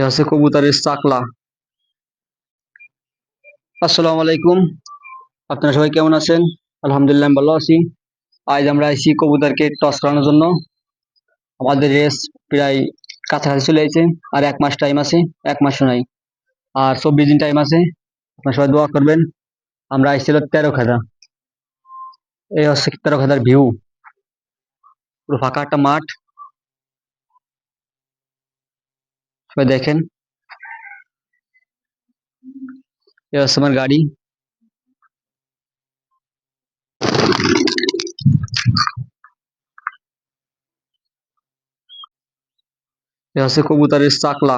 এ হচ্ছে কবুতরের চাকলা। আসসালামু আলাইকুম আপনারা সবাই কেমন আছেন? আলহামদুলিল্লাহ আমি ভালো আছি। আজ আমরা আইছি কবুতরকে টস করানোর জন্য। আমাদের রেস প্রায় কাছাকাছি চলে এসেছে আর এক মাস টাইম আছে, এক মাস নাই। আর চব্বিশ দিন টাইম আছে। আপনারা সবাই দোয়া করবেন। আমরা আইছিল তেরো খাদা এই হচ্ছে তেরো খাদার ভিউ পুরো ফাঁকা একটা মাঠ। সবাই দেখেন এ হচ্ছে আমার গাড়ি এ হচ্ছে কবুতরের চাকলা